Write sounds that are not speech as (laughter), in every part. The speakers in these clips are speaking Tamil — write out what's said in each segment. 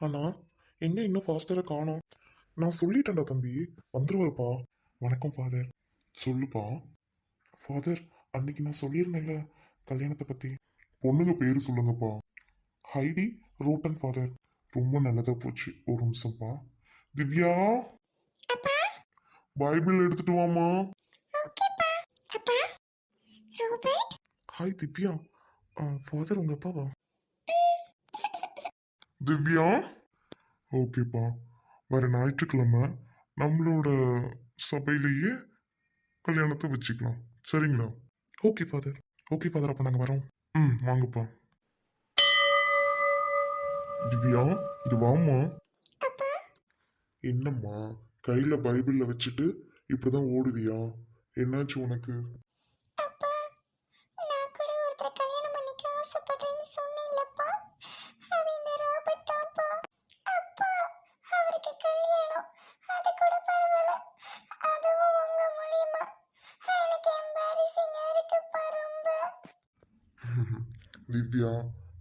அண்ணா எங்க இன்னும் ஃபாஸ்டரா காணோம்? நான் சொல்லிட்டேன்டா தம்பி. வந்துருவாருப்பா. வணக்கம் ஃபாதர் சொல்லுப்பா. ஃபாதர் அன்னைக்கு நான் சொல்லியிருந்தேன்ல கல்யாணத்தை பத்தி. பொண்ணுங்க பேரு சொல்லுங்கப்பா. ஹைடி ரோட்டன் ஃபாதர் ரொம்ப நல்லதா போச்சு. ஒரு நிமிஷம்ப்பா. திவ்யா! பைபிள் எடுத்துட்டு வாமா ஓகேப்பா. அப்பா! ரோபர்ட்? ஹாய் திவ்யா. ஃபாதர் உங்க அப்பாவா திவ்யா! ஓகேப்பா. வர ஞாயிற்றுக்கிழமை நம்மளோட சபையிலேயே கல்யாணத்தை வச்சுக்கலாம். சரிங்களா? ஓகே ஃபாதர் ஓகே ஃபாதர் அப்போ நாங்கள் வரோம். ம் வாங்கப்பா. திவ்யா இது வாம்மா. அப்பா. என்னம்மா கையில் பைபிளில் வச்சுட்டு இப்படிதான் ஓடுவியா? என்னாச்சு உனக்கு?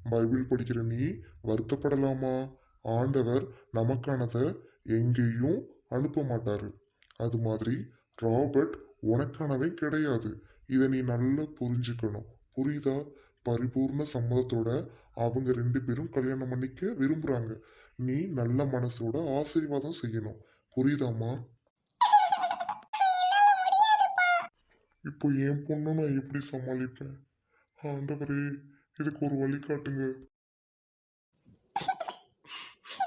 பைபிள் படிக்கிற நீ வருத்தப்படலாமா? ஆண்டவர் நமக்கானதை எங்கேயும் அனுப்ப மாட்டாரு. அது மாதிரி ராபர்ட் உனக்கானவே கிடையாது. இதை நீ நல்லா புரிஞ்சுக்கணும். புரியுதா? பரிபூர்ண சம்மதத்தோட அவங்க ரெண்டு பேரும் கல்யாணம் பண்ணிக்க விரும்புறாங்க. நீ நல்ல மனசோட ஆசீர்வாதம் செய்யணும். புரியுதாம்மா? இப்போ என் பொண்ணு நான் எப்படி சமாளிப்பேன்? ஆண்டவரே இதுக்கு ஒரு வழி காட்டுங்க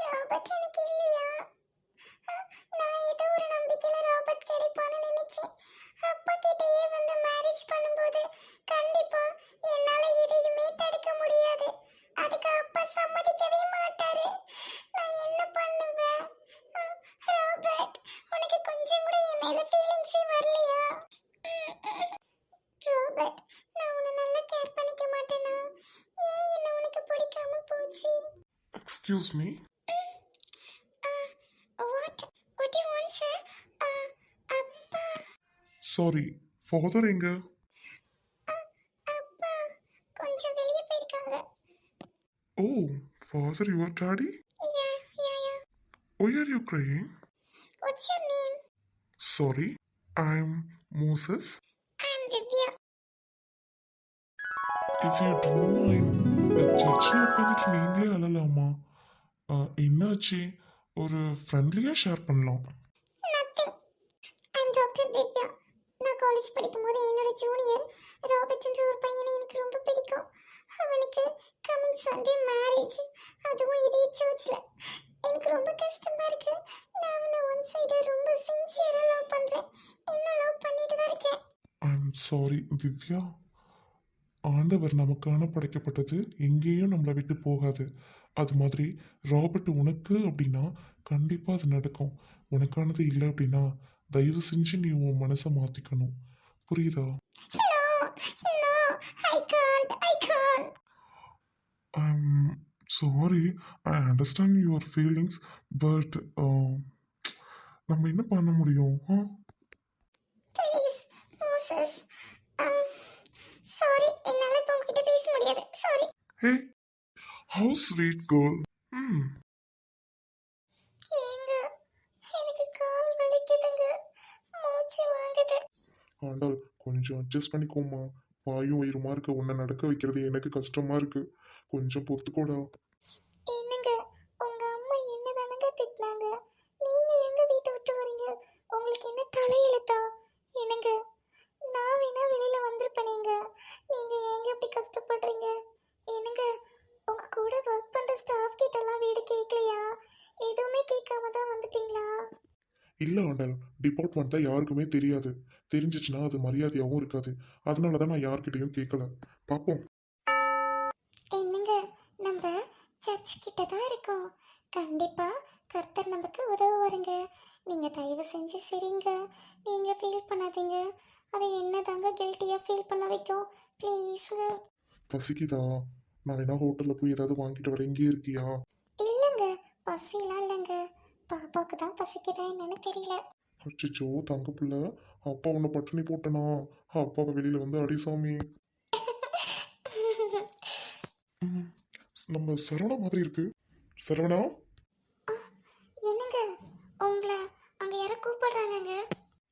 ராபர்ட் எனக்கு இல்லையா நான் ஏதோ ஒரு நம்பிக்கையில ராபர்ட் கிடைப்பான்னு நினைச்சேன் அப்பா கிட்டயே வந்து மேரேஜ் பண்ணும்போது கண்டிப்பா என்னால எதையுமே தடுக்க முடியாது அதுக்கு அப்பா சம்மதிக்கவே மாட்டாரு நான் என்ன பண்ணுவேன் அஹ், ராபர்ட் உனக்கு கொஞ்சம் கூட என் மேல ஃபீலிங்ஸே வரலையா ராபர்ட் நான் உன்னை நல்லா கேர் பண்ணிக்க மாட்டேனா ஏன் என்ன உனக்கு பிடிக்காம போச்சு excuse me What? What do you want, sir? Uh, அப்பா சாரி ஃபாதர் எங்க அப்பா கொஞ்சம் வெளியே போயிருக்காங்க. ஓ father your daddy. Why are you crying What's your name? Sorry I am Moses I'm Divya. If you don't mind சர்ச்சில் உட்காந்துட்டு நீங்களே அழலாமா? என்னாச்சு? ஒரு ஃப்ரெண்ட்லியாக ஷேர் பண்ணலாம். காலேஜ் படிக்கும்போது என்னோட ஜூனியர் ராபர்ட்ன்ற ஒரு பையனை எனக்கு ரொம்ப பிடிக்கும். அவனுக்கு கமிங் சண்டே மேரேஜ் அதுவும் இதே சர்ச்சில் எனக்கு ரொம்ப கஷ்டமா இருக்கு. நான் அவனை ஒன் சைடாக ரொம்ப சின்சியராக லவ் பண்ணுறேன் இன்னும் லவ் பண்ணிட்டு தான் இருக்கேன். I'm sorry Divya. ஆண்டவர் நமக்கான படைக்கப்பட்டது எங்கேயும் நம்மளை விட்டு போகாது. அது மாதிரி ராபர்ட் உனக்கு அப்படின்னா கண்டிப்பாக அது நடக்கும். உனக்கானது இல்லை அப்படின்னா தயவு செஞ்சு நீ உன் மனசை மாற்றிக்கணும் புரியுதா? Sorry I understand your feelings but நம்ம என்ன பண்ண முடியும். ஹே ஹவு ஸ்வீட் கேர்ள் ம் ஏங்க, எனக்கு கால் வலிக்குதுங்க. மூச்சு வாங்குது. ஆண்டாள் கொஞ்சம் அட்ஜஸ்ட் பண்ணிக்கோமா வாயும் வயிறுமா இருக்க உன்னை நடக்க வைக்கிறது எனக்கு கஷ்டமா இருக்கு கொஞ்சம் பொறுத்துக்கோடா என்னங்க, உங்க அம்மா என்னதானங்க திட்டினாங்க? நீங்க எங்க வீட்டை விட்டு வரீங்க? உங்களுக்கு என்ன தலையெழுத்தா? என்னங்க, நான் வேணா வெளியில வந்திருப்பேனேங்க. நீங்க ஏங்க இப்படி கஷ்டப்படுறீங்க? என்னங்க, உங்க கூட ஒர்க் பண்ற ஸ்டாஃப் கிட்ட எல்லாம் வீடு கேட்கலையா எதுவுமே கேட்காம தான் வந்துட்டீங்களா இல்லை ஆண்டாள் டிபார்ட்மெண்ட்டில் யாருக்குமே தெரியாது. தெரிஞ்சிச்சுன்னா அது மரியாதையாகவும் இருக்காது. அதனால தான் நான் யார்கிட்டயும் கேட்கல பார்ப்போம் என்னங்க நம்ம சர்ச் கிட்ட தான் இருக்கோம். கண்டிப்பா கர்த்தர் நமக்கு உதவுவாருங்க. நீங்க தயவு செஞ்சு சரிங்க. நீங்க ஃபீல் பண்ணாதீங்க. அது என்னதாங்க கில்ட்டியா ஃபீல் பண்ண வைக்கும்? ப்ளீஸுங்க பசிக்குதா? நான் வேணா ஹோட்டலில் போய் ஏதாவது வாங்கிட்டு வரேன் இங்கே இருக்கியா? இல்லைங்க பசிலாம் இல்லைங்க. பாப்பாவுக்கு தான் பசிக்குதா என்னன்னு தெரியல. அச்சோ தங்க பிள்ளை அப்பா உன்னை பட்டினி போட்டனா? அப்பாவை வெளியில் வந்து அடிசாமி நம்ம சரவணா மாதிரி இருக்கு. சரவணா? என்னங்க? உங்களை அங்க யாரோ கூப்பிடுறாங்கங்க.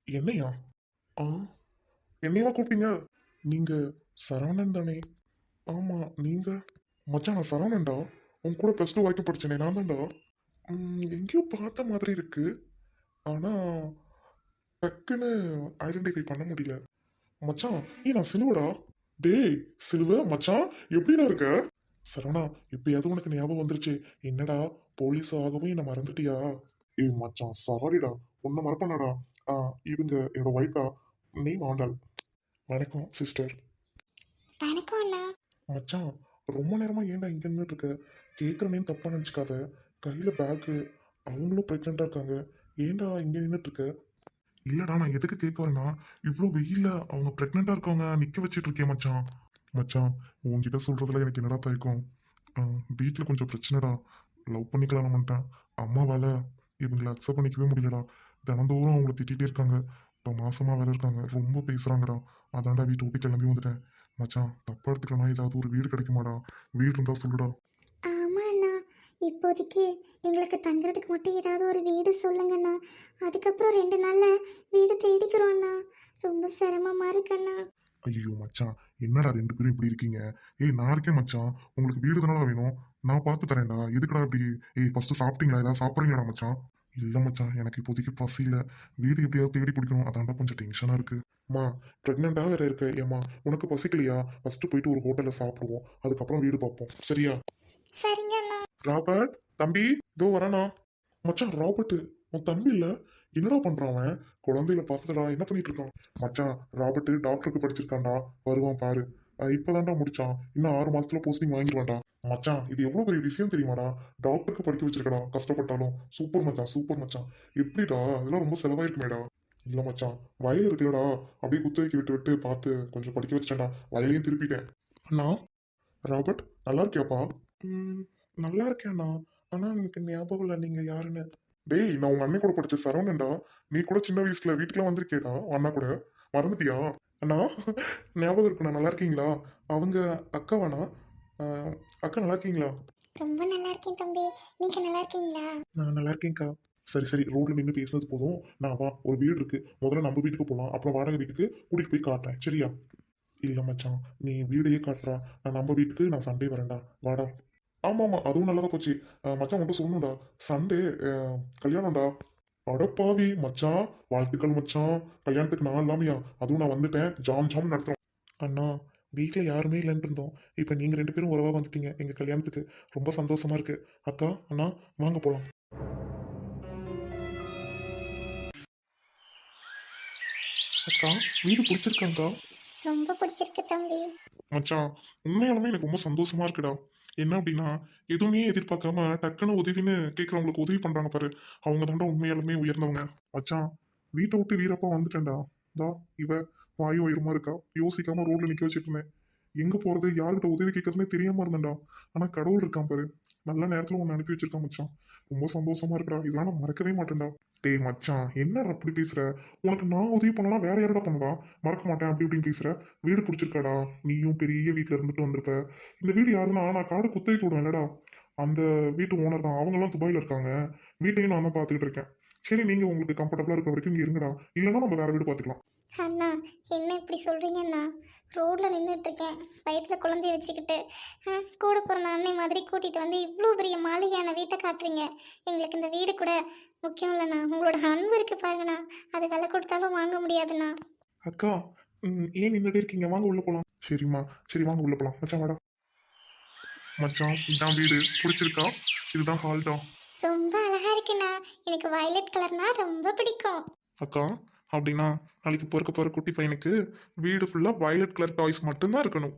என்னையா? ஆ என்னையா கூப்பிட்டீங்க? நீங்க சரவணன் தானே? ஆமா நீங்க? மச்சான் நான் சரவணன்டா. உன் கூட ப்ளஸ் டூ வரைக்கும் படிச்சேனே நான் தான்டா. எங்கேயோ பார்த்த மாதிரி இருக்கு. ஆனா டக்குன்னு ஐடென்டிஃபை பண்ண முடியல. மச்சான் ஏ நான் சிலுவடா? டேய் சிலுவ மச்சான் எப்படிடா இருக்க? சரவணா இப்பயாவது உனக்கு ஞாபகம் வந்துருச்சு. என்னடா போலீஸ் ஆகவும் என்ன மறந்துட்டியா? ஏய் மச்சான் சாரிடா உன்னை மறப்பனடா. ஆ இவங்க என்னோட ஒய்ஃபா நேம் ஆண்டாள். வணக்கம் சிஸ்டர் வணக்கம் அண்ணா. மச்சான் ரொம்ப நேரமா ஏன்டா இங்க நின்றுட்டு இருக்க? கேட்குற நேம் தப்பா நினச்சிக்காத. கையில் பேக்கு அவங்களும் ப்ரெக்னெண்டா இருக்காங்க. ஏன்டா இங்கே நின்றுட்டுருக்க இல்லைடா நான் எதுக்கு கேட்க வரேன்னா இவ்வளோ வெயில்ல அவங்க ப்ரெக்னெண்ட்டாக இருக்கவங்க நிற்க வச்சிட்டு இருக்கேன் மச்சான். மச்சான் உங்ககிட்ட சொல்கிறதுல எனக்கு என்னடா தயக்கம்? வீட்டில் கொஞ்சம் பிரச்சனைடா. லவ் பண்ணிக்கலாம் பண்ணிட்டேன் அம்மாவால் இவங்களை அக்செப்ட் பண்ணிக்கவே முடியலடா. தினந்தோறும் அவங்கள திட்டிகிட்டே இருக்காங்க. இப்போ மாதமாக வேலை இருக்காங்க. ரொம்ப பேசுகிறாங்கடா அதான்டா வீட்டை விட்டு கிளம்பி வந்துட்டேன். மச்சான் தப்பாக எடுத்துக்கலாம் ஏதாவது ஒரு வீடு கிடைக்குமாடா? வீடு இருந்தால் சொல்லுடா. இப்போதைக்கு எங்களுக்கு தங்குறதுக்கு மட்டும் ஏதாவது ஒரு வீடு சொல்லுங்கண்ணா. அதுக்கப்புறம் ரெண்டு நாள்ல வீடு தேடிக்கிறோம் அண்ணா ரொம்ப சிரமமா இருக்குண்ணா. ஐயோ மச்சான். என்னடா ரெண்டு பேரும் இப்படி இருக்கீங்க? ஏய் நான் இருக்கேன் மச்சான். உங்களுக்கு வீடு தானடா வேணும்? நான் பார்த்து தரேன்டா. எதுக்குடா இப்படி? ஏய் ஃபர்ஸ்ட் சாப்பிட்டீங்களா? ஏதாவது சாப்பிட்றீங்களா மச்சான்? இல்லை மச்சான். எனக்கு இப்போதைக்கு பசி இல்லை. வீடு எப்படியாவது தேடி பிடிக்கணும். அதான்டா கொஞ்சம் டென்ஷனாக இருக்கு. அம்மா ப்ரெக்னெண்ட்டாக வேற இருக்க. ஏம்மா உனக்கு பசிக்கலையா? ஃபர்ஸ்ட் போயிட்டு ஒரு ஹோட்டலில் சாப்பிடுவோம். அதுக்கப்புறம் வீடு பார்ப்போம். சரியா? சரிங்க அண்ணா ராபர்ட் தம்பி இதோ வரானா. மச்சான் ராபர்ட் உன் தம்பி இல்ல? என்னடா பண்றான் அவன்? குழந்தையில பார்த்தடா என்ன பண்ணிட்டு இருக்கான்? மச்சான் ராபர்ட் டாக்டருக்கு படிச்சிருக்கான்டா. வருவான் பாரு. இப்பதான்டா முடிச்சான். இன்னும் ஆறு மாசத்துல போஸ்டிங் வாங்கிடுவான்டா மச்சான் இது எவ்வளவு பெரிய விஷயம் தெரியுமாடா? டாக்டருக்கு படிக்க வச்சிருக்கடா கஷ்டப்பட்டாலும். சூப்பர் மச்சான் சூப்பர் மச்சான். எப்படிடா? அதெல்லாம் ரொம்ப செலவாயிருக்குமேடா. இல்ல மச்சான் வயல் இருக்குல்லடா. அப்படியே குத்தகைக்கு விட்டு விட்டு பார்த்து கொஞ்சம் படிக்க வச்சிட்டேன்டா. வயலையும் திருப்பிட்டேன். அண்ணா ராபர்ட் நல்லா இருக்கியாப்பா? நல்லா இருக்கேண்ணா ஆனா எனக்கு ஞாபகம் இல்லை. நீங்க யாருன்னு. டேய் நான் உங்க அண்ணன் கூட படிச்ச சரவணன்டா. நீ கூட சின்ன வயசுல வீட்டுக்குலாம் வந்திருக்கேடா அண்ணா கூட. மறந்துட்டியா? அண்ணா ஞாபகம் இருக்குண்ணா நல்லா இருக்கீங்களா? அவங்க அக்காவாண்ணா? அக்கா நல்லா இருக்கீங்களா? ரொம்ப நல்லா இருக்கேன் தம்பி. நீங்க நல்லா இருக்கீங்களா? நான் நல்லா இருக்கேன்க்கா. சரி சரி. ரோட்ல நின்று பேசுனது போதும். நான் வா ஒரு வீடு இருக்கு. முதல்ல நம்ம வீட்டுக்கு போகலாம் அப்புறம் வாடகை வீட்டுக்கு கூட்டிட்டு போய் காட்டுறேன். சரியா? இல்ல மச்சான். நீ வீடையே காட்டுறா. நான் நம்ம வீட்டுக்கு நான் சண்டே வரேன்டா. வாடா. ஆமா ஆமா அதுவும் நல்லதா போச்சு. மச்சான் மட்டும் சொல்லணும்டா. சண்டே கல்யாணம்டா. அடப்பாவி மச்சான். வாழ்த்துக்கள் மச்சான். கல்யாணத்துக்கு நான் இல்லாமையா? அதுவும் நான் வந்துட்டேன். ஜாம் ஜாம் நடத்துறோம். அண்ணா வீட்டில் யாருமே இல்லைன்னு இருந்தோம். இப்போ நீங்கள் ரெண்டு பேரும் உறவாக வந்துட்டீங்க எங்கள் கல்யாணத்துக்கு. ரொம்ப சந்தோஷமா இருக்கு. அக்கா அண்ணா வாங்க போகலாம் அக்கா வீடு பிடிச்சிருக்காங்கக்கா ரொம்ப பிடிச்சிருக்கு தம்பி. மச்சான் உண்மையாலுமே எனக்கு ரொம்ப சந்தோஷமா இருக்குடா. என்ன அப்படின்னா எதுவுமே எதிர்பார்க்காம டக்குன்னு உதவின்னு கேட்குறவங்களுக்கு உதவி பண்ணுறாங்க பாரு. அவங்க தாண்டா உண்மையாலுமே உயர்ந்தவங்க. மச்சான் வீட்டை விட்டு வீரப்பா வந்துட்டேன்டா. தா இவ வாயு உயரமா இருக்கா? யோசிக்காம ரோட்ல நிக்க வச்சுட்டு இருந்தேன். எங்கே போகிறது யார்கிட்ட உதவி கேட்கறதுனே தெரியாமல் இருந்தேன்டா. ஆனால் கடவுள் இருக்கான் பாரு. நல்ல நேரத்தில் ஒன்று அனுப்பி வச்சிருக்கான் மச்சான். ரொம்ப சந்தோஷமாக இருக்குடா. இதெல்லாம் நான் மறக்கவே மாட்டேன்டா. டேய் மச்சான் என்னடா அப்படி பேசுகிற உனக்கு நான் உதவி பண்ணலாம் வேற யாரடா பண்ணுவா? மறக்க மாட்டேன் அப்படி இப்படின்னு பேசுகிற வீடு பிடிச்சிருக்காடா? நீயும் பெரிய வீட்டில் இருந்துட்டு வந்திருப்ப. இந்த வீடு யாருன்னா நான் காடு குத்தகைக்கு விடுவேன்லடா அந்த வீட்டு ஓனர் தான். அவங்களாம் துபாயில் இருக்காங்க. வீட்டையும் நான் தான் பார்த்துக்கிட்டு இருக்கேன். சரி நீங்கள் உங்களுக்கு கம்ஃபர்டபுளாக இருக்க வரைக்கும் இங்கே இருங்கடா. இல்லைன்னா நம்ம வேற வீடு பார்த்துக்கலாம். அண்ணா என்ன இப்படி சொல்றீங்கண்ணா? ரோட்ல நின்றுட்டு இருக்கேன் வயிற்றுல குழந்தைய வச்சுக்கிட்டு. ஆ, கூட பிறந்த அன்னை மாதிரி கூட்டிட்டு வந்து இவ்வளோ பெரிய மாளிகையான வீட்டை காட்டுறீங்க. எங்களுக்கு இந்த வீடு கூட முக்கியம் இல்லைண்ணா. உங்களோட அன்பு இருக்கு பாருங்கண்ணா. அது விலை கொடுத்தாலும் வாங்க முடியாதுண்ணா. அக்கா ம், ஏன் நின்றுட்டே இருக்கீங்க? வாங்க உள்ள போகலாம் சரிம்மா. சரி வாங்க உள்ள போகலாம் மச்சான் வாடா. மச்சான் இதான் வீடு. பிடிச்சிருக்கா? இதுதான் ஹால் தான் ரொம்ப அழகா இருக்குண்ணா. எனக்கு வயலட் கலர்னா ரொம்ப பிடிக்கும். அக்கா அப்படின்னா நாளைக்கு பிறக்க போகிற குட்டி பையனுக்கு வீடு ஃபுல்லாக வயலட் கலர் டாய்ஸ் மட்டும்தான் இருக்கணும்.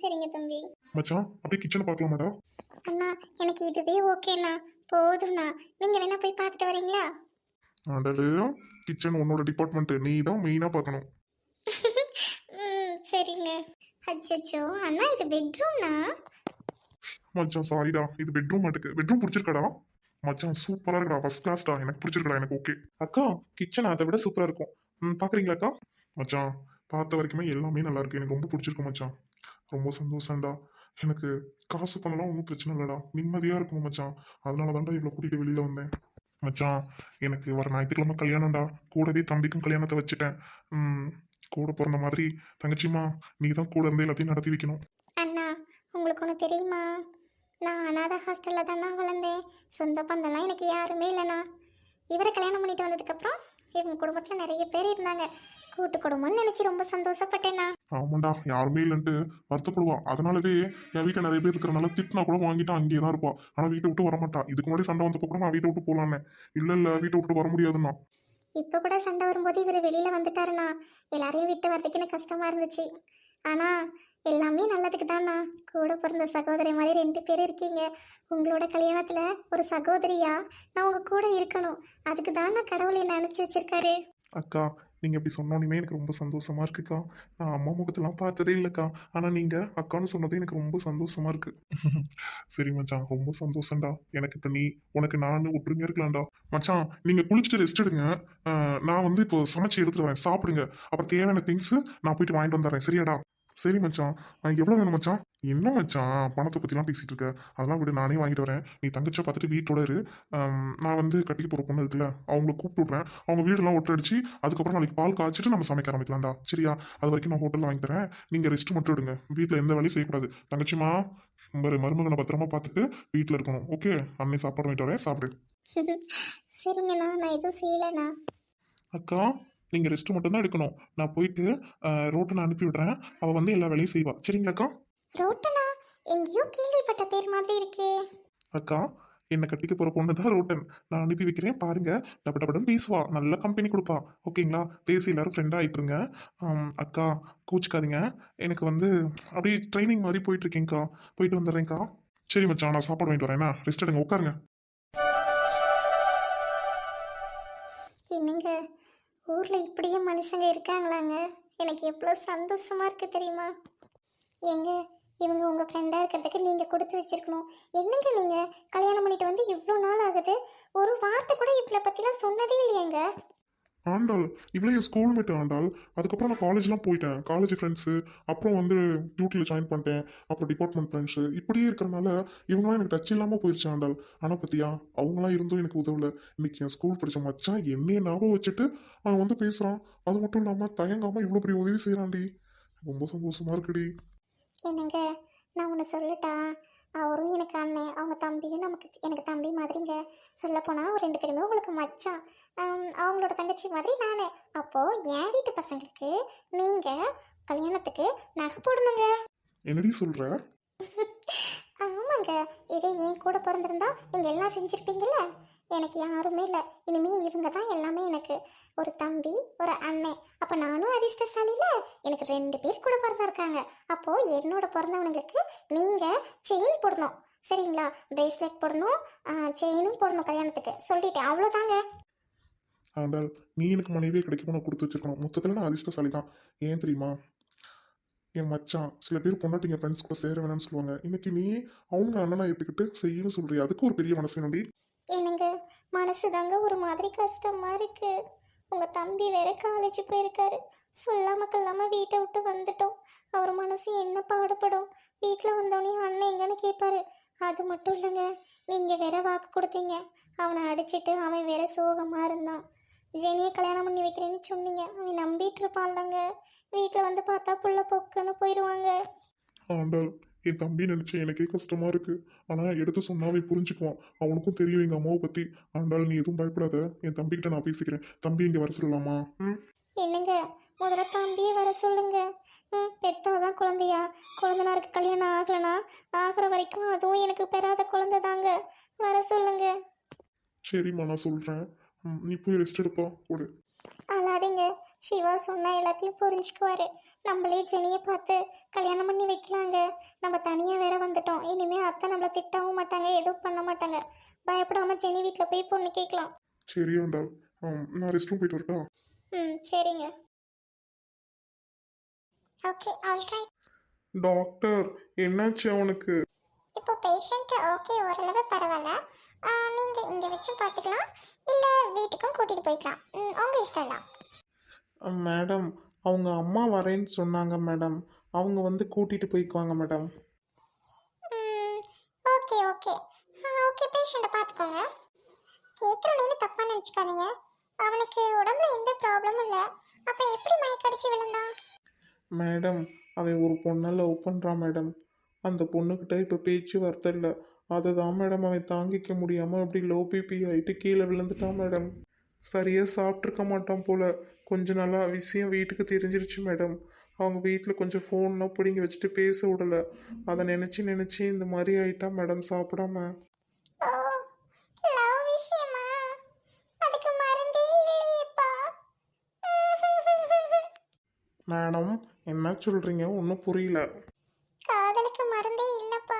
சரிங்க தம்பி. மச்சான் அப்படியே கிச்சனை பார்க்கலாமாடா? அண்ணா எனக்கு இதுவே ஓகேண்ணா போதும்ண்ணா. நீங்க வேணா போய் பார்த்துட்டு வரீங்களா? அடடு கிச்சன் உன்னோட டிபார்ட்மெண்ட் நீ தான் மெயினாக பார்க்கணும். ம் சரிங்க. அச்சோ அண்ணா இது பெட்ரூம்னா மச்சான் சாரிடா இது பெட்ரூம் மாட்டுக்கு. பெட்ரூம் பிடிச்சிருக்காடா? மச்சான் சூப்பரா இருக்கா ஃபர்ஸ்ட் கிளாஸ்டா எனக்கு பிடிச்சிருக்கா எனக்கு ஓகே அக்கா கிச்சன் அதை விட சூப்பரா இருக்கும். ம் பாக்குறீங்களா அக்கா? மச்சான் பார்த்த வரைக்குமே எல்லாமே நல்லா இருக்கு. எனக்கு ரொம்ப பிடிச்சிருக்கு மச்சான். ரொம்ப சந்தோஷம்டா. எனக்கு காசு பண்ணலாம் ஒன்றும் பிரச்சனை இல்லைடா. நிம்மதியா இருக்கும் மச்சான். அதனால தான்டா இவ்வளோ கூட்டிட்டு வெளியில வந்தேன். மச்சான் எனக்கு வர ஞாயிற்றுக்கிழமை கல்யாணம்டா. கூடவே தம்பிக்கும் கல்யாணத்தை வச்சுட்டேன். கூட பிறந்த மாதிரி. தங்கச்சிம்மா நீ தான் கூட இருந்து எல்லாத்தையும் நடத்தி வைக்கணும். அண்ணா உங்களுக்கு ஒன்று தெரியுமா? நான் அனாதை ஹாஸ்டலில் தானே வளர்ந்தேன். சொந்த பந்தம்லாம் எனக்கு யாருமே இல்லைண்ணா. இவரை கல்யாணம் பண்ணிட்டு வந்ததுக்கப்புறம் இவங்க குடும்பத்தில் நிறைய பேர் இருந்தாங்க. கூட்டு குடும்பம்னு நினச்சி ரொம்ப சந்தோஷப்பட்டேண்ணா. ஆமாண்டா யாருமே இல்லைன்ட்டு வருத்தப்படுவா. அதனாலவே என் வீட்டில் நிறைய பேர் இருக்கிறனால திட்டினா கூட வாங்கிட்டு அங்கேயே தான் இருப்பா. ஆனால் வீட்டை விட்டு வர மாட்டா. இதுக்கு முன்னாடி சண்டை வந்தப்போ கூட நான் வீட்டை விட்டு போகலான்னு இல்லை இல்லை வீட்டை விட்டு வர முடியாதுண்ணா. இப்போ கூட சண்டை வரும்போது இவர் வெளியில் வந்துட்டாருண்ணா. எல்லாரையும் விட்டு வரதுக்கு எனக்கு கஷ்டமாக இருந்துச்சு. ஆனால் எல்லாமே நல்லதுக்கு தான்ண்ணா கூட பிறந்த சகோதரி மாதிரி ரெண்டு பேர் இருக்கீங்க. உங்களோட கல்யாணத்தில் ஒரு சகோதரியா? நான் உங்கள் கூட இருக்கணும். அதுக்கு தான் நான் கடவுளை என்ன வச்சிருக்காரு. அக்கா நீங்கள் இப்படி சொன்னோன்னே எனக்கு ரொம்ப சந்தோஷமா இருக்குக்கா. நான் அம்மா முகத்தெல்லாம் பார்த்ததே இல்லைக்கா. ஆனால் நீங்கள் அக்கான்னு சொன்னது எனக்கு ரொம்ப சந்தோஷமா இருக்கு. (laughs) சரி மச்சான் ரொம்ப சந்தோஷம்டா. எனக்கு இப்போ நீ உனக்கு நான் ஒற்றுமையா இருக்கலாம்டா. மச்சான் நீங்கள் குளிச்சுட்டு ரெஸ்ட் எடுங்க. நான் வந்து இப்போ சமைச்சு எடுத்துட்டு வரேன். சாப்பிடுங்க. அப்புறம் தேவையான திங்ஸ் நான் போயிட்டு வாங்கிட்டு வந்துடுறேன். சரியாடா? சரி மச்சான் எவ்வளோ வேணும் மச்சான்? என்ன மச்சான் பணத்தை பற்றிலாம் பேசிட்டு இருக்க? அதெல்லாம் விடு நானே வாங்கிட்டு வரேன். நீ தங்கச்சியை பார்த்துட்டு வீட்டோட இரு. நான் வந்து கட்டிக்க போகிற பொண்ணு இருக்குல்ல அவங்கள கூப்பிட்டு விட்றேன் அவங்க வீடெல்லாம் ஒட்டடிச்சு அதுக்கப்புறம் நாளைக்கு பால் காய்ச்சிட்டு நம்ம சமைக்க ஆரம்பிக்கலாம்டா. சரியா? அது வரைக்கும் நான் ஹோட்டலில் வாங்கி தரேன். நீங்கள் ரெஸ்ட் மட்டும் எடுங்க. வீட்டில் எந்த வேலையும் செய்யக்கூடாது. தங்கச்சிமா மறு மருமகனை பத்திரமா பார்த்துட்டு வீட்டில் இருக்கணும். ஓகே அன்னை சாப்பாடு வாங்கிட்டு வரேன். சாப்பிடு. (laughs) சரிங்கண்ணா நான் எதுவும் செய்யலைண்ணா. அக்கா நீங்கள் ரெஸ்ட் மட்டும் தான் எடுக்கணும். நான் போயிட்டு ரோட்டனை அனுப்பி விடுறேன். அவள் வந்து எல்லா வேலையும் செய்வா. சரிங்களாக்கா ரோட்டனா? எங்கேயோ கேள்விப்பட்ட பேர் மாதிரி இருக்கு. அக்கா என்னை கட்டிக்க போகிற பொண்ணு தான் ரோட்டன். நான் அனுப்பி வைக்கிறேன். பாருங்க. டப டபடன் பேசுவா. நல்ல கம்பெனி கொடுப்பா. ஓகேங்களா? பேசி எல்லாரும் ஃப்ரெண்டாக ஆயிட்டுருங்க. ஆம், அக்கா கூச்சிக்காதீங்க. எனக்கு வந்து அப்படியே ட்ரைனிங் மாதிரி போயிட்டு இருக்கேங்க்கா போயிட்டு வந்துடுறேன்க்கா. சரி மச்சான் நான் சாப்பாடு வாங்கிட்டு வரேன். ரெஸ்ட் எடுங்க. உட்காருங்க. என்னங்க? ஊரில் இப்படியே மனுஷங்க இருக்காங்களாங்க? எனக்கு எவ்வளோ சந்தோஷமாக இருக்கு தெரியுமா? ஏங்க இவங்க உங்கள் ஃப்ரெண்டாக இருக்கிறதுக்கு நீங்கள் கொடுத்து வச்சிருக்கணும். என்னங்க நீங்கள் கல்யாணம் பண்ணிட்டு வந்து இவ்வளோ நாள் ஆகுது? ஒரு வார்த்தை கூட இவளை பற்றிலாம் சொன்னதே இல்லையேங்க. ஆண்டாள். இவ்வளோ என் ஸ்கூல்மேட் ஆண்டாள். அதுக்கப்புறம் நான் காலேஜ்லாம் போயிட்டேன். காலேஜ் ஃப்ரெண்ட்ஸு அப்புறம் வந்து டியூட்டியில் ஜாயின் பண்ணிட்டேன். அப்புறம் டிபார்ட்மெண்ட் ஃப்ரெண்ட்ஸு இப்படியே இருக்கிறனால இவங்களாம் எனக்கு டச் இல்லாமல் போயிடுச்சு ஆண்டாள். ஆனால் பார்த்தியா அவங்களாம் இருந்தும் எனக்கு உதவலை. இன்னைக்கு என் ஸ்கூல் படித்த மச்சான் என்னையே ஞாபகம் வச்சுட்டு அவன் வந்து பேசுகிறான் அது மட்டும் இல்லாமல் தயங்காமல் இவ்வளோ பெரிய உதவி செய்கிறான்டி ரொம்ப சந்தோஷமாக இருக்குடி. என்னங்க? நான் உன்னை சொல்லட்டா? அவரும் எனக்கு அண்ணன் அவங்க தம்பியும் நமக்கு எனக்கு தம்பி மாதிரிங்க. சொல்லப்போனால் அவர் ரெண்டு பேருமே உங்களுக்கு மச்சான். அவங்களோட தங்கச்சி மாதிரி நான். அப்போது என் வீட்டு பசங்களுக்கு நீங்கள் கல்யாணத்துக்கு நகை போடணுங்க. என்னடி சொல்கிற (laughs) ஆமாங்க. இதே என் கூட பிறந்திருந்தா நீங்கள் எல்லாம் செஞ்சுருப்பீங்கல்ல? எனக்கு யாருமே இல்லை. இனிமே இவங்க தான் எல்லாமே எனக்கு. ஒரு தம்பி ஒரு அண்ணன். அப்போ நானும் அதிர்ஷ்டசாலியில் எனக்கு ரெண்டு பேர் கூட பிறந்திருக்காங்க. அப்போது என்னோட பிறந்தவனுங்களுக்கு நீங்கள் செயின் போடணும். சரிங்களா? பிரேஸ்லெட் போடணும். செயினும் போடணும் கல்யாணத்துக்கு. சொல்லிட்டேன். அவ்வளோதாங்க ஆண்டாள் நீ எனக்கு மனைவியே கிடைக்கும் கொடுத்து வச்சிருக்கணும். மொத்தத்தில் நான் அதிர்ஷ்டசாலி தான் ஏன் தெரியுமா? என் மச்சான் சில பேர் பொண்டாட்டிங்க ஃப்ரெண்ட்ஸ் கூட சேர வேணாம்னு சொல்லுவாங்க. இன்னைக்கு நீ அவங்க அண்ணனா ஏற்றுக்கிட்டு செய்யணும்னு சொல்றியா. அதுக்கு ஒரு பெரிய மனசு வேணும்டி என்னங்க மனசு தாங்க ஒரு மாதிரி கஷ்டமாக இருக்குது உங்கள் தம்பி வேற காலேஜ் போயிருக்காரு. சொல்லாம கொள்ளாம வீட்டை விட்டு வந்துட்டோம். அவர் மனசு என்ன பாடுபடும்? வீட்டில் வந்தோடனே அண்ணன் எங்கன்னு கேட்பாரு அது மட்டும் இல்லைங்க நீங்கள் வேற வாக்கு கொடுத்தீங்க. அவனை அடிச்சிட்டு அவன் வேற சோகமாக இருந்தான். ஜெனியை கல்யாணம் பண்ணி வைக்கிறேன்னு சொன்னீங்க. அவன் நம்பிட்டு இருப்பான்லங்க. வீட்டில் வந்து பார்த்தா புள்ள பொக்குன்னு போயிடுவாங்க ஆண்டாள் என் தம்பி நினைச்ச எனக்கே கஷ்டமா இருக்கு. ஆனா எடுத்து சொன்னாவே புரிஞ்சுக்குவான். அவனுக்கும் தெரியும் எங்க அம்மாவை பத்தி. ஆண்டாள் நீ எதுவும் பயப்படாத. என் தம்பிக்கிட்ட நான் பேசிக்கிறேன். தம்பி இங்க வர சொல்லலாமா? என்னங்க? முதல்ல தம்பியே வர சொல்லுங்க. ம் பெத்தாதான் குழந்தையா? குழந்தனாருக்கு கல்யாணம் ஆகலைனா ஆகிற வரைக்கும் அதுவும் எனக்கு பெறாத குழந்தை தாங்க வர சொல்லுங்க. சரிம்மா நான் சொல்றேன். ம், நீ போய் ரெஸ்ட் எடுப்பா. கொடு அழாதீங்க. சிவா சொன்னா எல்லாத்தையும் புரிஞ்சுக்குவாரு. நம்மளே ஜெனியை பார்த்து கல்யாணம் பண்ணி வைக்கலாங்க. நம்ம தனியாக வேற வந்துட்டோம். இனிமே அத்தை நம்மளை திட்டவும் மாட்டாங்க எதுவும் பண்ண மாட்டாங்க. பயப்படாம ஜெனி வீட்டில் போய் பொண்ணு கேட்கலாம். சரி ஆண்டாள் ம், நான் ரெஸ்ட் ரூம் போயிட்டு வரட்டா? ம் சரிங்க. ஓகே ஆல்ரைட் டாக்டர் என்னாச்சு அவனுக்கு? இப்போ பேஷண்ட் ஓகே ஓரளவு பரவாயில்ல. நீங்கள் இங்கே வச்சு பார்த்துக்கலாம். இல்லை வீட்டுக்கும் கூட்டிகிட்டு போய்க்கலாம். ம், உங்க இஷ்டம் தான் மேடம் அவங்க அம்மா வரேன்னு சொன்னாங்க மேடம் அவங்க வந்து கூட்டிட்டு போய்க்குவாங்க மேடம் ஓகே ஓகே ஓகே பேஷண்ட்டை பார்த்துக்கோங்க கேக்குறேன்னு தப்பா நினைச்சுக்காதீங்க. அவனுக்கு உடம்புல எந்த ப்ராப்ளமும் இல்ல. அப்ப எப்படி மயக்கடிச்சு விழுந்தான்? மேடம் அவன் ஒரு பொண்ணை லவ் பண்ணுறான் மேடம் அந்த பொண்ணுக்கிட்ட இப்போ பேச்சு வார்த்தை இல்லை. அதை தான் மேடம் அவன் தாங்கிக்க முடியாமல் அப்படி லோ பிபி ஆகிட்டு கீழே விழுந்துட்டான் மேடம் சரியாக சாப்பிட்ருக்க மாட்டான் போல. கொஞ்ச நாளாக விஷயம் வீட்டுக்கு தெரிஞ்சிருச்சு மேடம். அவங்க வீட்டில் கொஞ்சம் ஃபோன்லாம் பிடிங்கி வச்சுட்டு பேச விடல. அதை நினச்சி நினச்சி இந்த மாதிரி ஆயிட்டான் மேடம் சாப்பிடாம. மேடம் என்ன சொல்கிறீங்க ஒன்றும் புரியல காதலுக்கு மருந்தே இல்லப்பா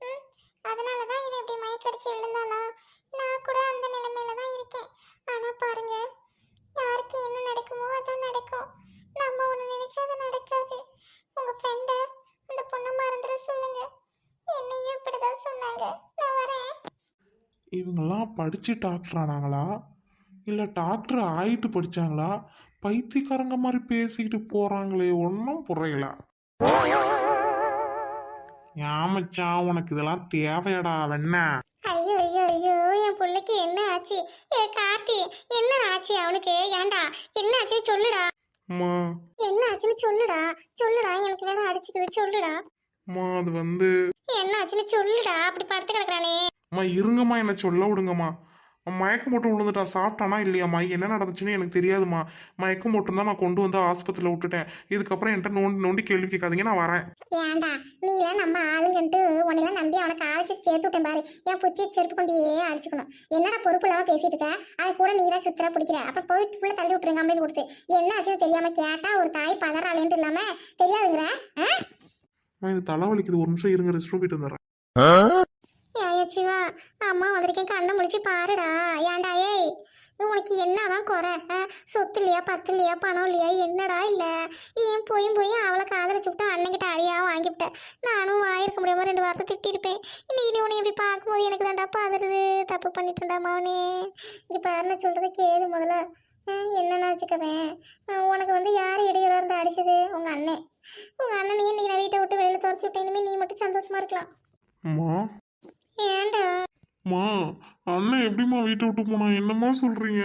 ம், அதனால தான் இவன் இப்படி மயக்கடிச்சு விழுந்தானா நான் கூட அந்த நிலைமையில தான் இருக்கேன் ஆனா பாருங்க யாருக்கு என்ன நடக்குமோ அதான் நடக்கும் நம்ம ஒன்று நினைச்சா அது நடக்காது உங்க ஃப்ரெண்ட அந்த பொண்ணை மறந்துட சொல்லுங்க என்னையும் இப்படிதான் சொன்னாங்க நான் வரேன் இவங்கெல்லாம் படித்து டாக்டர் ஆனாங்களா? இல்லை டாக்டர் ஆயிட்டு படித்தாங்களா பைத்தியக்காரங்க மாதிரி பேசிக்கிட்டு போகிறாங்களே ஒன்றும் புரியல. ஏமச்சா உனக்கு இதெல்லாம் தேவையடா வெண்ண. ஐயோ ஐயோ ஐயோ என் பிள்ளைக்கு என்ன ஆச்சு? ஏ கார்த்தி என்ன ஆச்சு? அவனுக்கு ஏன்டா? என்ன ஆச்சு? சொல்லுடா. அம்மா என்ன ஆச்சுன்னு சொல்லுடா. சொல்லுடா எனக்கு வேற அடிச்சுக்குது சொல்லுடா. அம்மா அது வந்து என்ன ஆச்சுன்னு சொல்லுடா. அப்படி படுத்து கிடக்குறானே. அம்மா இருங்கம்மா என்னை சொல்ல விடுங்கம்மா. மயக்கம் போட்டு விழுந்துட்டான் சாப்பிட்டானா இல்லையாம்மா? என்ன நடந்துச்சுன்னு எனக்கு தெரியாதும்மா. மயக்கம் போட்டு தான் நான் கொண்டு வந்து ஆஸ்பத்திரியில் விட்டுட்டேன். இதுக்கப்புறம் என்கிட்ட நோண்டி நோண்டி கேள்வி கேட்காதீங்க நான் வரேன். ஏன்டா நீ எல்லாம் நம்ம ஆளுங்கன்ட்டு உன்னெல்லாம் நம்பி அவனை காலேஜ் சேர்த்து விட்டேன் பாரு. என் புத்திய செருப்பு கொண்டே அடிச்சுக்கணும். என்னடா பொறுப்பு இல்லாம பேசிட்டு இருக்க? அவன் கூட நீ தான் சுத்தரா பிடிக்கிற. அப்புறம் போய் புள்ள தள்ளி விட்டுருங்க கம்ப்ளைண்ட் கொடுத்து. என்ன ஆச்சுன்னு தெரியாம கேட்டா ஒரு தாய் பதறாளேன்ட்டு இல்லாம தெரியாதுங்கிற எனக்கு தலைவலிக்குது ஒரு நிமிஷம் இருங்க ரெஸ்ட் ரூம் போயிட்டு வந்துடுறேன். சிவா அம்மா வந்திருக்கேன். கண்ணை முடிச்சு பாருடா. ஏன்டா ஏய் உனக்கு என்னதான் குறை? சொத்து இல்லையா பத்து இல்லையா பணம் இல்லையா என்னடா இல்லை? ஏன் போயும் போய் அவளை காதலிச்சு விட்டு அண்ணன்கிட்ட அழியாக வாங்கிவிட்டேன் நானும் வாயிருக்க முடியாம ரெண்டு வாரத்தை திட்டிருப்பேன் இன்னைக்கு நீ உன்னை இப்படி பார்க்கும்போது எனக்கு தான்டா பாதுறது. தப்பு பண்ணிட்டேன்டா மாவனே. இங்கே பாரு நான் சொல்கிறத கேளு முதல்ல. ஆ, வச்சுக்கவேன் உனக்கு வந்து யார் இடையூறாக இருந்து அடிச்சது? உங்கள் அண்ணன் உங்கள் அண்ணனையும் இன்னைக்கு நான் வீட்டை விட்டு வெளியில் துரத்தி விட்டேன். இனிமேல் நீ மட்டும் சந்தோஷமாக இருக்கலாம். ஏன்டா அம்மா அண்ணன் எப்படிம்மா வீட்டை விட்டு போனா என்னம்மா சொல்றீங்க?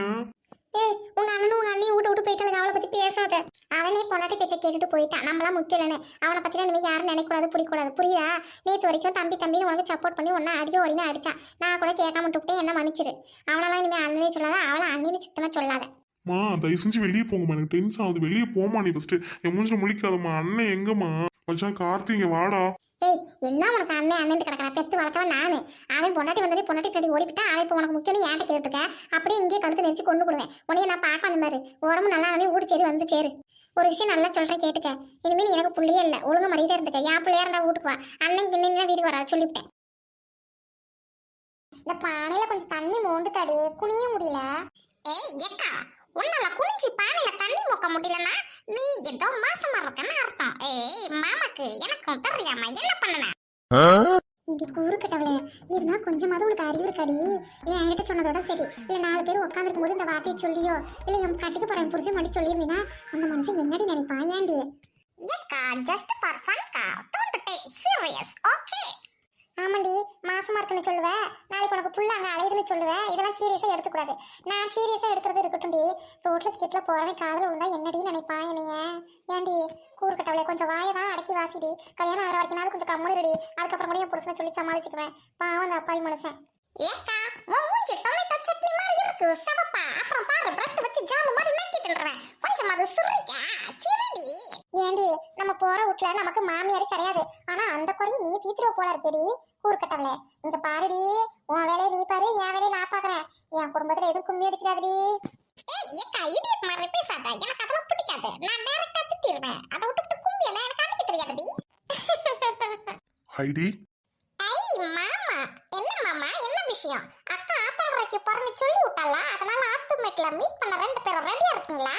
ஏய் உங்க அண்ணனும் உங்க அண்ணியும் விட்டு விட்டு போயிட்டாங்க அவளை பத்தி பேசாத. அவனே பொண்டாட்டி பேச்சை கேட்டுட்டு போயிட்டான் நம்மளாம் முக்கியம் இல்லைன்னு அவனை பத்தி இனிமேல் யாரும் நினைக்கூடாது பிடிக்கூடாது புரியுதா? நேற்று வரைக்கும் தம்பி தம்பின்னு உனக்கு சப்போர்ட் பண்ணி ஒன்னா அடியோ அடினு அடிச்சான். நான் கூட கேட்காம விட்டுவிட்டு என்ன மன்னிச்சிரு. அவனெல்லாம் இனிமேல் அண்ணனே சொல்லாத. அவளை அண்ணின்னு சுத்தமா சொல்லாத. மா தயவு செஞ்சு வெளியே போங்கம்மா. எனக்கு டென்ஷன் ஆகுது. வெளியே போமா நீ ஃபர்ஸ்ட் என் மூஞ்சில முழிக்காதம்மா. அண்ணன் எங்கம்மா? மச்சான் கார்த்தி இங்க வாடா. ஏய் என்ன உனக்கு அண்ணன் அண்ணன் கிடக்கிறா பெத்து வளர்த்தவன் நானு? அவன் பொண்டாட்டி வந்தோடனே பொண்டாட்டி பின்னாடி ஓடிவிட்டா அவன் இப்போ உனக்கு முக்கியம் ஏன்ட்ட கேட்டுருக்க அப்படியே இங்கேயே கழுத்து நெரிச்சு கொண்டு போடுவேன். உன்னைய நான் பார்க்க வந்த மாதிரி. உடம்பு நல்லா ஆனே ஊடி சரி வந்து சேரு. ஒரு விஷயம் நல்லா சொல்கிறேன் கேட்டுக்க. இனிமேல் நீ எனக்கு பிள்ளையே இல்லை. ஒழுங்கு மரியாதை இருந்துக்க. என் பிள்ளையா இருந்தால் வீட்டுக்கு வா. அண்ணன் கிண்ணா வீட்டுக்கு வராது சொல்லிவிட்டேன். இந்த பானையில கொஞ்சம் தண்ணி மோண்டு தடி குனிய முடியல. ஏய் எக்கா உன்னால குனிஞ்சு பானையில தண்ணி மொக்க முடியலன்னா நீ ஏதோ மாசமா இருக்கன்னு அர்த்தம். ஏய் மாமாக்கு எனக்கும் தெரியாம என்ன பண்ணன? இது கூறு கட்டவளே இருந்தா கொஞ்சமாவது உனக்கு அறிவு இருக்காடி. என் என்கிட்ட சொன்னதோட சரி. இல்ல நாலு பேர் உட்காந்துருக்கும் போது இந்த வார்த்தையை சொல்லியோ இல்ல என் கட்டிக்கு போறேன் புருஷன் மட்டும் சொல்லியிருந்தீங்கன்னா அந்த மனுஷன் என்னடி நினைப்பான் ஏண்டி? ஏக்கா ஜஸ்ட் ஃபார் ஃபன்கா டோன்ட் டேக் சீரியஸ் ஓகே ஆமாண்டி மாசமா இருக்குன்னு சொல்லுவ. நாளைக்கு உனக்கு புள்ள அங்க அலையுதுன்னு சொல்லுவ. இதெல்லாம் சீரியஸா எடுத்துக்கூடாது. நான் சீரியஸா எடுக்கிறது இருக்கட்டும்டி. ரோட்ல கிட்ட போறவன் காதல விழுந்தா என்னடி நினைப்பா என்னைய? ஏண்டி? கூறுக்கட்டவளே கொஞ்சம் வாயை தான் அடக்கி வாசிடி. கல்யாணம் ஆகிற வரைக்கும் கொஞ்சம் கம்முனு அதுக்கப்புறம் கூட என் புருஷனை சொல்லி சமாளிச்சுக்குவேன். பாவம் அந்த அப்பாவி மனுஷன். ஏக்கா உன் மூஞ்சி டொமேட்டோ சட்னி மாதிரி இருக்கு. சவப்பா. அப்புறம் பாரு பிரெட் வச்சு ஜாம் மாதிரி நக்கி தின்றுவேன். கொஞ்சம் அது சுருக்கா? சிரிடி ஏண்டி நம்ம போற வீட்ல நமக்கு மாமியார் கிடையாது. ஆனா அந்த குறைய நீ தீத்துருவ போல இருக்கேடி. கூறுக்கட்டவளே இங்க பாருடி. உன் வேலையை நீ பாரு என் வேலையை நான் பாக்குறேன். என் குடும்பத்துல எதுவும் கும்மி அடிச்சிடாதடி. ஏய் ஏக்கா இடியட் மாதிரி பேசாத. எனக்கு அதெல்லாம் பிடிக்காது. நான் டைரக்டா திட்டிடுவேன் அதை விட்டுட்டு கும்மி எல்லாம் எனக்கு அடிக்க தெரியாதுடி. ஹைடி. ஐய் மாமா. என்ன மாமா? என்ன விஷயம்? அக்கா ஆத்தாடுறக்கு போறேன்னு சொல்லி விட்டாளா? அதனால ஆத்துமேட்ல மீட் பண்ண ரெண்டு பேரும் ரெடியா இருக்கீங்களா?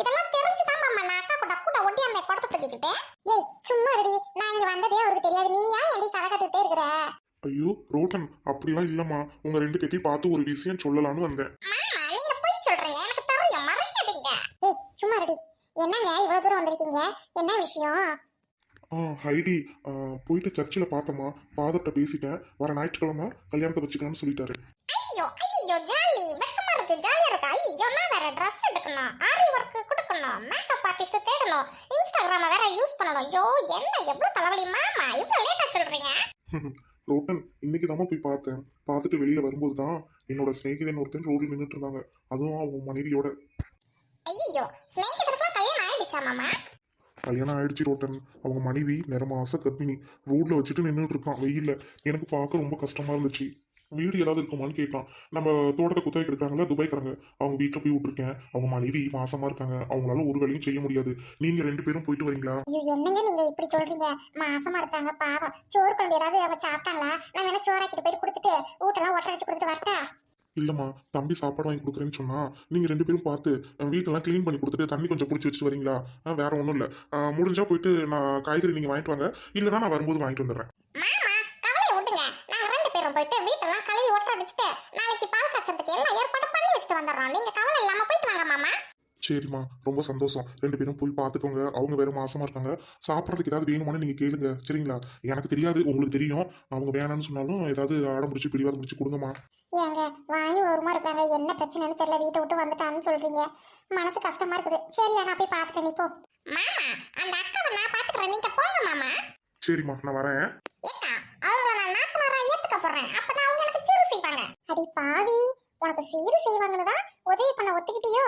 இதெல்லாம் தெரிஞ்சுதான் மாமா நான் அக்கா கூட கூட ஒட்டி அந்த குடத்தை தூக்கிக்கிட்டு ஏய் சும்மா ரெடி நான் இங்க வந்ததே அவருக்கு தெரியாது. நீ ஏன் எடி கதை கட்டுட்டே இருக்கிற ரோட்டன் அப்படிலாம் இல்லம்மா. உங்க ரெண்டு பேத்தையும் பார்த்து ஒரு விஷயம் சொல்லலாம்னு வந்தேன். சும்மா ரெடி என்னங்க இவ்வளவு தூரம் வந்திருக்கீங்க? என்ன விஷயம்? ஆ ஹைடி போயிட்டு சர்ச்சில் பார்த்தம்மா. ஃபாதர்கிட்ட பேசிட்டேன். வர ஞாயிற்றுக்கிழமை கல்யாணத்தை வச்சுக்கலாம்னு சொல்லிட்டாரு. ஐயோ ஐயோ ஜாலி. இருக்கு. ஜாலியா இருக்கு. ஐயோ நான் வேற ட்ரெஸ் எடுக்கணும். ஆரி ஒர்க் கொடுக்கணும். மேக்கப் ஆர்டிஸ்ட் தேடணும். இன்ஸ்டாகிராம வேற யூஸ் பண்ணணும். ஐயோ என்ன எவ்வளவு தலைவலி? மாமா இவ்வளவு லேட்டா சொல்றீங்க? (laughs) ரோட்டன் இன்னைக்கு தான் போய் பார்த்தேன். பார்த்துட்டு வெளியில வரும்போது தான் என்னோட சிநேகிதன் ஒருத்தன் ரோடில் நின்றுட்டு இருந்தாங்க அதுவும் அவங்க மனைவியோட. ஐயோ ஸ்நேகிதருக்குலாம் கல்யாணம் ஆயிடுச்சா மாமா? கல்யாணம் ஆயிடுச்சு ரோட்டன் அவங்க மனைவி நிற மாச கர்ப்பிணி. ரோட்ல வச்சுட்டு நின்றுட்டு இருக்கான். வெயில்ல. எனக்கு பார்க்க ரொம்ப கஷ்டமா இருந்துச்சு. வீடு ஏதாவது இருக்குமான்னு கேட்டான். நம்ம தோட்டத்தை குத்தகைக்கு எடுக்காங்களா துபாய்க்காரங்க. அவங்க வீட்டில் போய் விட்டுருக்கேன். அவங்க மனைவி மாசமா இருக்காங்க. அவங்களால ஒரு வேலையும் செய்ய முடியாது. நீங்க ரெண்டு பேரும் போயிட்டு வரீங்களா? என்னங்க நீங்க இப்படி சொல்றீங்க? மாசமா இருக்காங்க பாவம். சோறு குழம்பு ஏதாவது அவங்க சாப்பிட்டாங்களா? நான் வேணா சோறாக்கிட்டு போயிட்டு கொடுத்துட்டு வீட்டெல்லாம் ஒட்டடிச்சு கொடுத்துட்டு வரட்டா? இல்லம்மா தம்பி சாப்பாடு வாங்கி கொடுக்குறேன்னு சொன்னா நீங்க ரெண்டு பேரும் பார்த்து வீட்டெல்லாம் க்ளீன் பண்ணி கொடுத்துட்டு தண்ணி கொஞ்சம் பிடிச்சி வச்சுட்டு வரீங்களா? வேற ஒன்றும் இல்லை. முடிஞ்சா போயிட்டு நான் காய்கறி நீங்க வாங்கிட்டு வாங்க. இல்லைன்னா நான் வரும்போது வாங்கிட்டு வந்துடுறேன் மாமா கவலையை விட்டுங்க நாங்க ரெண்டு பேரும் போயிட்டு வீட்டெல்லாம் கழுவி ஒட்ட அடிச்சுட்டு நாளைக்கு பால் காய்ச்சறதுக்கு எல்லாம் ஏற்பாடு பண்ணி வச்சுட்டு வந்துடுறோம். நீங்க கவலை இல்லாம போயிட்டு வாங்க மாமா. சரிம்மா ரொம்ப சந்தோஷம். ரெண்டு பேரும் போய் பார்த்துக்கோங்க. அவங்க வேற மாசமா இருக்காங்க. சாப்பிட்றதுக்கு ஏதாவது வேணுமான்னு நீங்க கேளுங்க. சரிங்களா? எனக்கு தெரியாது உங்களுக்கு தெரியும். அவங்க வேணாம்னு சொன்னாலும் ஏதாவது ஆடம் பிடிச்சி பிடிவாதம் பிடிச்சி கொடுங்கம்மா. ஏங்க வாய் ஓரமா இருக்காங்க. என்ன பிரச்சனைன்னு தெரியல. வீட்டை விட்டு வந்துட்டான்னு சொல்றீங்க. மனசு கஷ்டமா இருக்குது. சரியா நான் போய் பாத்துக்கிறேன் நீ போ. மாமா அந்த அக்காவை நான் பாத்துக்கிறேன் நீங்க போங்க மாமா. சரிம்மா நான் வரேன். போறேன். அப்பதான் அவங்க எனக்கு சீரு செய்வாங்க. அடி பாவி உனக்கு சீரு செய்வாங்கன்னு தான் உதவி பண்ண ஒத்துக்கிட்டியோ?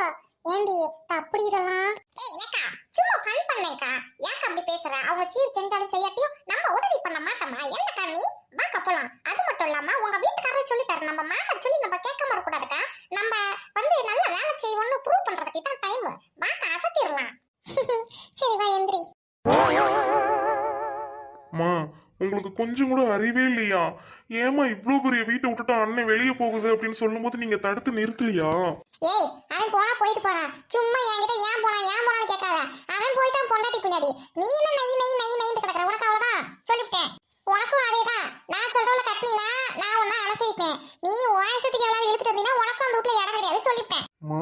ஏண்டி தப்படி இதெல்லாம்? ஏக்கா சும்மா ஃபன் பண்ணேக்கா ஏக்கா அப்படி பேசுற? அவங்க சீர் செஞ்சாலும் செய்யாட்டியும் நம்ம உதவி பண்ண மாட்டோமா? என்னக்கா நீ? வாக்கா போலாம். அது மட்டும் இல்லாம உங்க வீட்டுக்காரர் சொல்லிட்டாரு நம்ம மாமா சொல்லி நம்ம கேட்காம இருக்கக்கூடாதுக்கா. நம்ம வந்து நல்ல வேலை செய்வோம்னு ப்ரூவ் பண்றதுக்கு தான் டைம் வாக்கா அசத்திடலாம். (laughs) சரி வா எந்திரி. அம்மா உங்களுக்கு கொஞ்சம் கூட அறிவே இல்லையா? ஏமா இவ்வளோ பெரிய வீட்டை விட்டுட்டு அண்ணன் வெளியே போகுது அப்படின்னு சொல்லும்போது நீங்க தடுத்து நிறுத்தலையா? ஏய் அவன் போனா போயிட்டு போறான். சும்மா என்கிட்ட ஏன் போனா ஏன் போனான்னு கேட்காத. அவன் போயிட்டான் பொண்டாட்டி பின்னாடி. நீ என்ன நை நை நை நைன்னு கிடக்குற? உனக்கு அவ்வளவுதான்? சொல்லிவிட்டேன். உனக்கும் அதேதான். நான் சொல்றவள கட்டினா நான் உன்ன அனுசரிப்பேன் நீ வயசத்துக்கு எவ்வளவு இழுத்துட்டு வந்தீங்கன்னா உனக்கும் அந்த வீட்டுல இடம் கிடையாது. சொல்லிவிட்டேன். அம்மா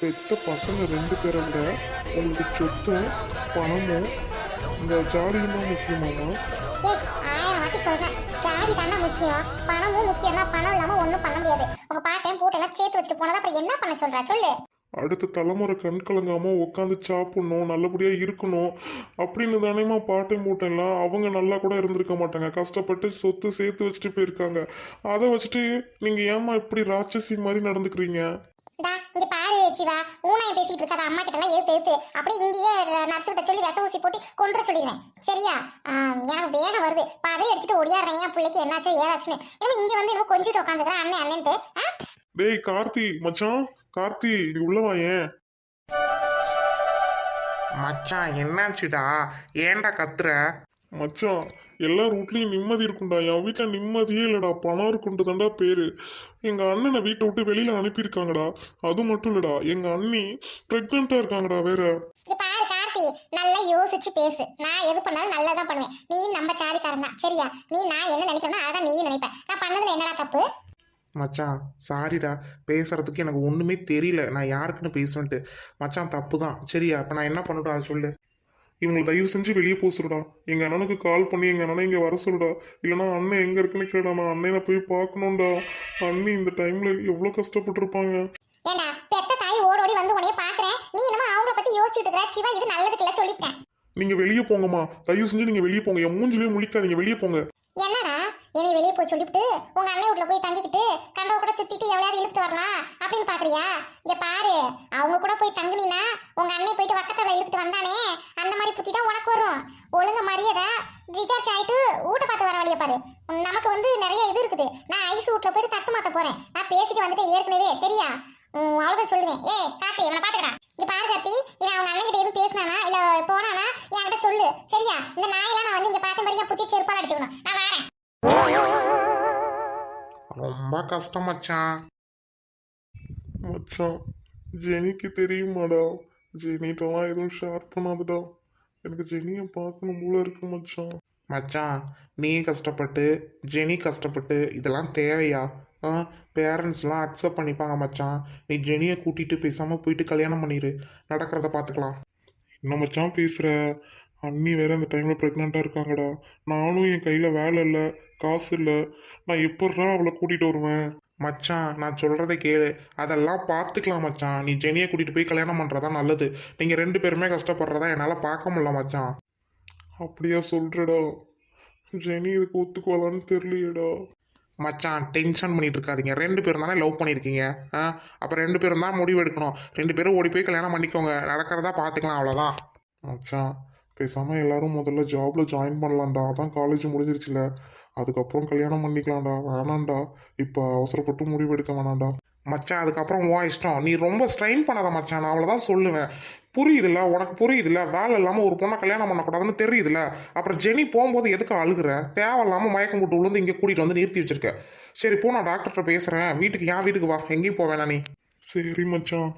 பெத்த பசங்க ரெண்டு பேரை விட உங்களுக்கு சொத்தும் பணமும் இந்த ஜாலியும் தான் முக்கியமாம்மா ஏய் ஆயிரம் வாட்டி சொல்றேன். ஜாதி தானே முக்கியம். பணமும் முக்கியம் தான் பணம் இல்லாம ஒண்ணும் பண்ண முடியாது. உங்க பாட்டையும் போட்டெல்லாம் சேர்த்து வச்சுட்டு போனதா அப்புறம் என்ன பண்ண சொல்ற? சொல்லு. அடுத்த தலைமுறை கண் கலங்காம உட்காந்து சாப்பிடணும் நல்லபடியா இருக்கணும். அப்படின்னு தானேமா பாட்டை மூட்டைலாம் அவங்க நல்லா கூட இருந்திருக்க மாட்டாங்க. கஷ்டப்பட்டு சொத்து சேர்த்து வச்சுட்டு போயிருக்காங்க. அதை வச்சுட்டு நீங்க ஏமா இப்படி ராட்சசி மாதிரி நடந்துக்கிறீங்க? இங்க பாரு சிவா ஊனாய பேசிட்டு இருக்காத அம்மா கிட்ட எல்லாம் ஏத்து ஏத்து. அப்படியே இங்கேயே நர்ஸ் கிட்ட சொல்லி விச ஊசி போட்டு கொண்டுற சொல்லிடுவேன். சரியா? எனக்கு வேகம் வருது. பதவி அடிச்சுட்டு ஒடியாடுறேன் என் பிள்ளைக்கு என்னாச்சு ஏதாச்சுன்னு. இன்னும் இங்க வந்து இன்னும் கொஞ்சிட்டு உட்காந்துக்கிறேன் அண்ணன் அண்ணன்ட்டு? டேய் கார்த்தி மச்சான். கார்த்தி நீ உள்ள வாயேன் மச்சான் என்னாச்சுடா? ஏன்டா கத்துற? மச்சான் எல்லா ரூட்லயும் நிம்மதி இருக்கும்டா. என் வீட்டில் நிம்மதியே இல்லைடா. பணம் இருக்குன்ட்டு தான்டா பேரு. எங்க அண்ணனை வீட்டை விட்டு வெளியில அனுப்பியிருக்காங்கடா. அது மட்டும் இல்லடா. எங்க அண்ணி பிரெக்னெண்டா இருக்காங்கடா வேற. இங்க பாரு கார்த்தி. நல்லா யோசிச்சு பேசு. நான் எது பண்ணாலும் நல்லா தான் பண்ணுவேன். நீ நம்ம சாதிக்காரன் தான். சரியா? நீ நான் என்ன நினைக்கிறேனோ அதான் நீயும் நினைப்ப. நான் பண்ணதுல என்னடா தப்பு? மச்சான் சாரிடா. பேசுறதுக்கு எனக்கு ஒண்ணுமே தெரியல. நான் யாருக்குன்னு பேசுவேன்ட்டு மச்சான் தப்பு தான் சரியா? இப்போ நான் என்ன பண்ணட்டும்? அதை சொல்லு. இவங்களை தயவு செஞ்சு வெளியே போக சொல்லுடா. எங்க அண்ணனுக்கு கால் பண்ணி எங்க அண்ணனை இங்க வர சொல்லுடா. இல்லைன்னா அண்ணன் எங்க இருக்குன்னு நான் அண்ணனை போய் பார்க்கணும்டா. அண்ணி இந்த டைம்ல எவ்வளவு கஷ்டப்பட்டிருப்பாங்க. ஏண்டா பெத்த தாய் ஓடி ஓடி வந்து உன்னைய பாக்குறேன் நீ என்னமோ அவங்கள பத்தி யோசிச்சுட்டு இருக்கிற. சிவா இது நல்லதுக்கு இல்ல சொல்லிவிட்டேன் நீங்க வெளியே போங்கம்மா. தயவு செஞ்சு நீங்க வெளியே போங்க. என் மூஞ்சிலேயே முழிக்காதீங்க. வெளியே போங்க. என்னை வெளியே போய் சொல்லிவிட்டு உங்க அண்ணன் வீட்டுல போய் தங்கிக்கிட்டு கண்டவ கூட சுத்திட்டு எவ்வளவு இழுத்து வரலாம் அப்படின்னு பாக்குறியா? இங்க பாரு அவங்க கூட போய் தங்குனீனா உங்க அண்ணன் போயிட்டு வக்கத்தவளை இழுத்துட்டு வந்தானே அந்த மாதிரி புத்தி தான் உனக்கு வரும். ஒழுங்க மரியாதை டிசார்ஜ் ஆயிட்டு வீட்டை பார்த்து வர வழியை பாரு. நமக்கு வந்து நிறைய இது இருக்குது. நான் ஐஸ் வீட்டுல போயிட்டு தட்டு மாத்த போறேன். நான் பேசிட்டு வந்துட்டு ஏற்கனவே. தெரியா? அவ்வளோதான் சொல்லுவேன். ஏ கார்த்தி இவனை பாத்துக்கடா இங்க பாரு கார்த்தி. இவன் அவங்க அண்ணன் கிட்ட எதுவும் பேசினானா? இல்ல போனானா? என்கிட்ட சொல்லு. சரியா? இந்த நாயெல்லாம் நான் வந்து இங்க பார்த்த மாதிரி புத்தி செருப்பால் அடிச்சுக்கணும். நான் வரேன். ரொம்ப கஷ்டம் மச்சான் மச்சான் ஜெனிக்கு தெரியுமாடா? ஜெனிட்டெல்லாம் எதுவும் ஷேர் பண்ணாதடா. எனக்கு ஜெனியை பார்க்கணும் போல இருக்கு மச்சான் மச்சான் நீ கஷ்டப்பட்டு ஜெனி கஷ்டப்பட்டு இதெல்லாம் தேவையா? ஆ பேரண்ட்ஸ்லாம் அக்செப்ட் பண்ணிப்பாங்க மச்சான் நீ ஜெனியை கூட்டிட்டு பேசாம போயிட்டு கல்யாணம் பண்ணிடு நடக்கிறத பார்த்துக்கலாம் என்ன மச்சான் பேசுற? அண்ணி வேற அந்த டைம்ல ப்ரெக்னெண்ட்டாக இருக்காங்கடா. நானும் என் கையில் வேலை இல்லை. காசு இல்லை. நான் எப்பட்றா அவளை கூட்டிகிட்டு வருவேன்? மச்சான் நான் சொல்கிறத கேளு. அதெல்லாம் பார்த்துக்கலாம் மச்சான். நீ ஜெனியை கூட்டிகிட்டு போய் கல்யாணம் பண்ணுறதா நல்லது. நீங்கள் ரெண்டு பேருமே கஷ்டப்படுறதா என்னால் பார்க்க முடியல மச்சான். அப்படியா சொல்கிறடா ஜெனி இதுக்கு ஒத்துக்குவாளான்னு தெரியலையடா. மச்சான் டென்ஷன் பண்ணிட்டு இருக்காதீங்க. ரெண்டு பேரும் தானே லவ் பண்ணியிருக்கீங்க ஆ? அப்போ ரெண்டு பேரும் தான் முடிவு எடுக்கணும். ரெண்டு பேரும் ஓடி போய் கல்யாணம் பண்ணிக்கோங்க. நடக்கிறதா பார்த்துக்கலாம் அவ்வளோதான் மச்சான். பேசாமல் எல்லாரும் முதல்ல ஜாப்ல ஜாயின் பண்ணலாம்டா. அதான் காலேஜ் முடிஞ்சிருச்சுல. அதுக்கப்புறம் கல்யாணம் பண்ணிக்கலாம்டா. வேணாண்டா இப்போ அவசரப்பட்டு முடிவு எடுக்க வேணாம்டா. மச்சான் அதுக்கப்புறம் உன் இஷ்டம். நீ ரொம்ப ஸ்ட்ரெயின் பண்ணாத மச்சான். நான் அவ்வளோதான் சொல்லுவேன். புரியுதுல்ல? உனக்கு புரியுதுல்ல? வேலை இல்லாமல் ஒரு பொண்ணை கல்யாணம் பண்ணக்கூடாதுன்னு தெரியுதுல்ல? அப்புறம் ஜெனி போகும்போது எதுக்கு அழுகுற? தேவையில்லாமல் மயக்கம் போட்டு விழுந்து இங்கே கூட்டிகிட்டு வந்து நிறுத்தி வச்சிருக்க. சரி போ நான் டாக்டர்கிட்ட பேசுகிறேன் வீட்டுக்கு என் வீட்டுக்கு வா. எங்கேயும் போவேணா நீ. சரி மச்சான்.